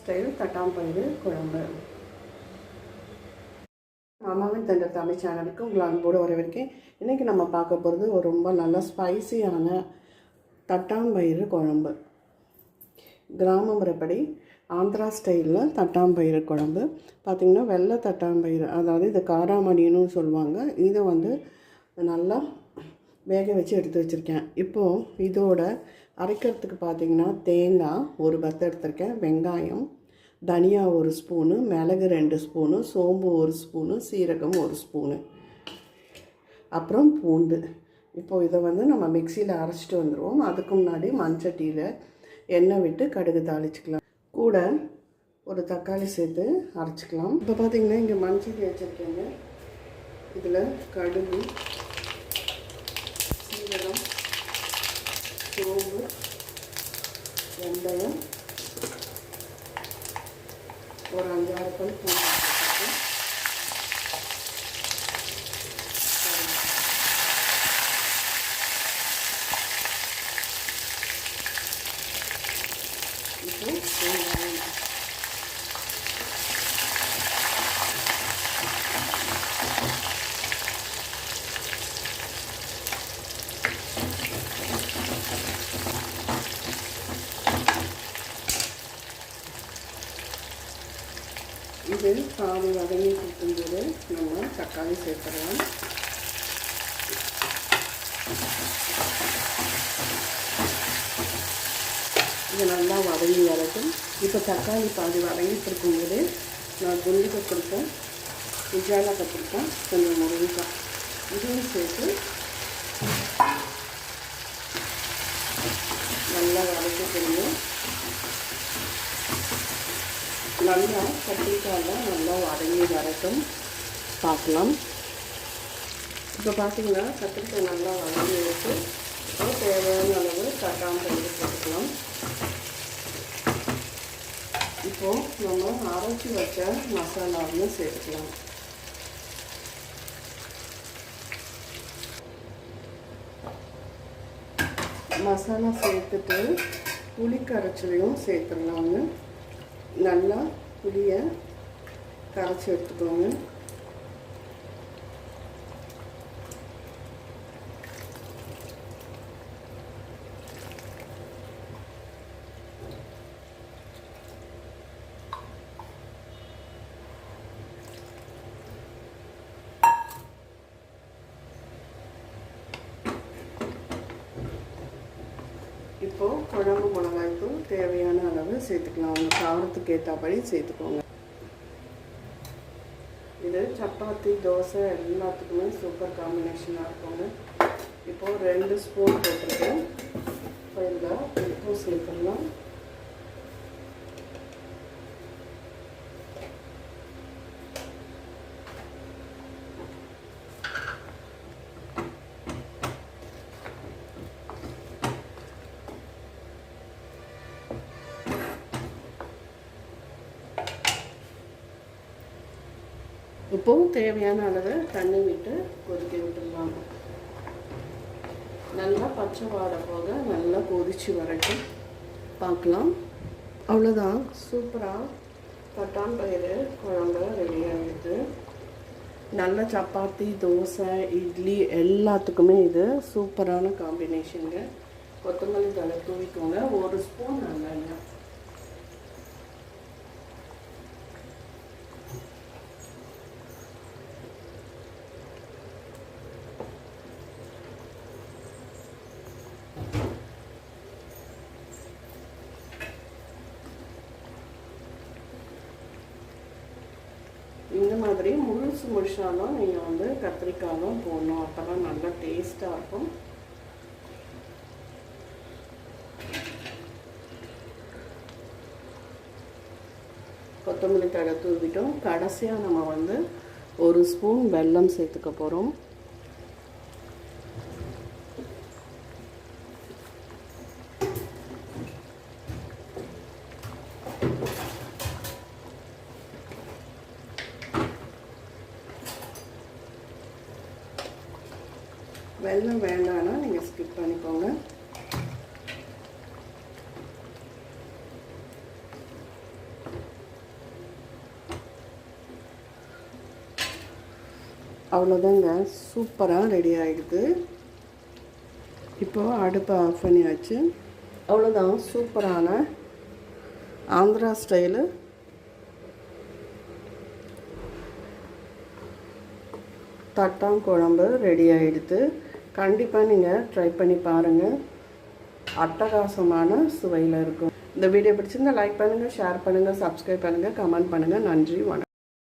Style தட்டாம்பயிறு குழம்பு. மாமாவின் தந்த தமிழ் சேனலுக்கு உங்களை அன்போடு வரவேற்கேன் இன்றைக்கி நம்ம பார்க்க போகிறது ஒரு ரொம்ப நல்ல ஸ்பைசியான தட்டாம்பயிறு குழம்பு. கிராம முறைப்படி ஆந்திரா ஸ்டைலில் தட்டாம்பயிறு குழம்பு. பார்த்திங்கன்னா வெள்ளை தட்டாம்பயிறு அதாவது இது காராமணின்னு சொல்லுவாங்க. இதை வந்து நல்லா வேக வச்சு எடுத்து வச்சுருக்கேன். இப்போது இதோட அரைக்கிறதுக்கு பார்த்திங்கன்னா தேங்காய் ஒரு பத்து எடுத்திருக்கேன் வெங்காயம் தனியா ஒரு ஸ்பூனு மிளகு ரெண்டு ஸ்பூனு சோம்பு ஒரு ஸ்பூனு சீரகம் ஒரு ஸ்பூனு. அப்புறம் பூண்டு. இப்போது இதை வந்து நம்ம மிக்சியில் அரைச்சிட்டு வந்துடுவோம் அதுக்கு முன்னாடி மண்சட்டியில் எண்ணெய் விட்டு கடுகு தாளிச்சிக்கலாம். கூட ஒரு தக்காளி சேர்த்து அரைச்சிக்கலாம். இப்போ பார்த்திங்கன்னா இங்கே மண்சட்டி வச்சுருக்கேங்க. இதில் கடுகு சீரகம் சோம்பு வெந்தயம் ஒரு அஞ்சாறு பல் பூண்டு இப்போ வெங்காயம் இது பாதி வதங்கி கொடுக்கும்போது நம்ம தக்காளி சேர்த்துடலாம். இது நல்லா வதங்கி வரட்டும். இப்போ தக்காளி பாதி வதங்கிட்டு இருக்கும்போது நான் குண்டு கத்திரிக்காய் உஜால கத்திரிக்காய் கொஞ்சம் முருங்கைக்காய் இதையும் சேர்த்து நல்லா வதக்கிக்கணும் நல்லா கத்திரிக்காயெல்லாம் நல்லா வதங்கி வரட்டும். பார்க்கலாம். இப்போ பார்த்தீங்கன்னா கத்திரிக்காய் நல்லா வதங்கி எடுத்து அப்புறம் தேவையான அளவு தட்டாமல் வந்து போட்டுக்கலாம். இப்போது நம்ம அரைச்சி வச்ச மசாலாவையும் சேர்த்துக்கலாம். மசாலா சேர்த்துட்டு புளி கரைச்சலையும் சேர்த்துடலாங்க. நல்லா புளியை கரைச்சி எடுத்துக்கோங்க. இப்போது குழம்பு மிளகாய்த்தூள் தேவையான அளவு சேர்த்துக்கலாம். அவங்க காரத்துக்கு ஏற்றபடி சேர்த்துக்கோங்க. இது சப்பாத்தி தோசை எல்லாத்துக்குமே சூப்பர் காம்பினேஷனாக இருக்குங்க. இப்போது ரெண்டு ஸ்பூன் போட்டிருக்கேன். இப்போ இதில் உப்பு இப்போவும் தேவையான அளவு தண்ணி விட்டு கொதிக்க விட்டுடலாம் நல்லா பச்சை வாட போக நல்லா கொதிச்சு வரட்டும். பார்க்கலாம். அவ்வளோதான் சூப்பராக பட்டாம்பயிறு குழம்பு ரெடியாகிடுது நல்ல சப்பாத்தி தோசை இட்லி எல்லாத்துக்குமே இது சூப்பரான காம்பினேஷனுங்க கொத்தமல்லி தலை தூவிக்கோங்க. ஒரு ஸ்பூன் நல்லெண்ணெய் இந்த மாதிரி முழுசு முழுசாலும் நீங்கள் வந்து கத்திரிக்காயும் போடணும். அப்போ தான் நல்லா டேஸ்ட்டாக இருக்கும். கொத்தமல்லி தழை தூவிட்டோம். கடைசியாக நம்ம வந்து ஒரு ஸ்பூன் வெல்லம் சேர்த்துக்க போகிறோம் வெள்ளம் வேண்டாம்னா நீங்கள் ஸ்கிப் பண்ணிக்கோங்க. அவ்வளோதாங்க சூப்பராக ரெடி ஆகிடுது இப்போது அடுப்பை ஆஃப் பண்ணியாச்சு. அவ்வளோதான் சூப்பரான ஆந்திரா ஸ்டைலு தட்டாங்குழம்பு ரெடி ஆகிடுது கண்டிப்பாக நீங்கள் ட்ரை பண்ணி பாருங்கள் அட்டகாசமான சுவையில் இருக்கும். இந்த வீடியோ பிடிச்சிருந்தா லைக் பண்ணுங்கள் ஷேர் பண்ணுங்கள் சப்ஸ்கிரைப் பண்ணுங்கள் கமெண்ட் பண்ணுங்கள் நன்றி வணக்கம்.